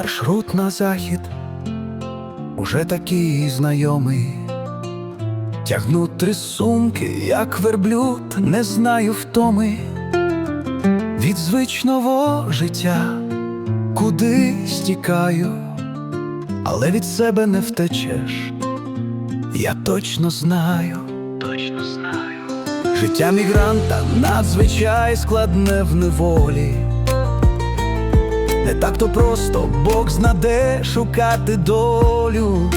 Маршрут на захід уже такий знайомий. Тягну три сумки, як верблюд, не знаю втоми. Від звичного життя кудись тікаю, але від себе не втечеш. Я точно знаю, точно знаю. Життя мігранта надзвичай складне в неволі. Не так то просто Бог знаде шукати долю.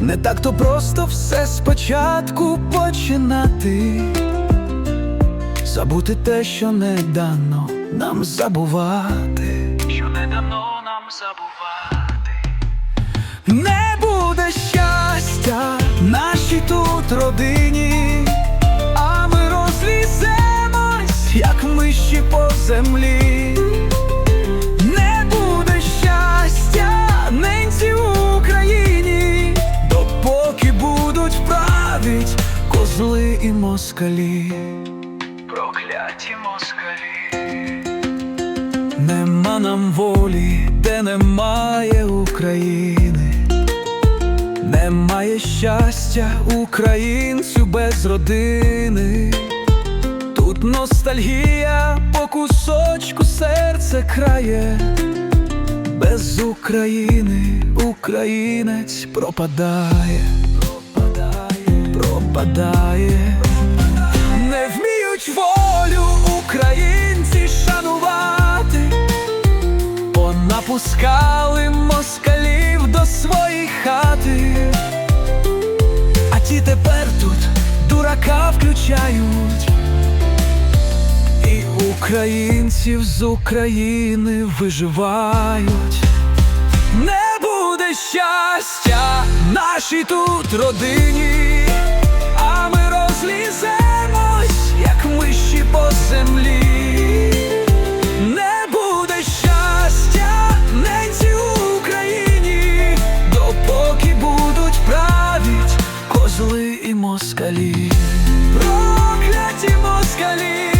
Не так то просто все спочатку починати. Забути те, що не дано нам забувати. Що не дано нам забувати. Не буде щастя нашій тут родині, а ми розліземось, як миші по землі. Править козли і москалі. Прокляті москалі. Нема нам волі, де немає України. Немає щастя українцю без родини. Тут ностальгія по кусочку серце крає. Без України українець пропадає, пропадає. Не вміють волю українці шанувати, понапускали москалів до своєї хати, а ті тепер тут дурака включають, і українців з України виживають. Не буде щастя нашій тут родині, розліземось, як миші по землі. Не буде щастя ненці Україні, допоки будуть править козли і. Прокляті москалі.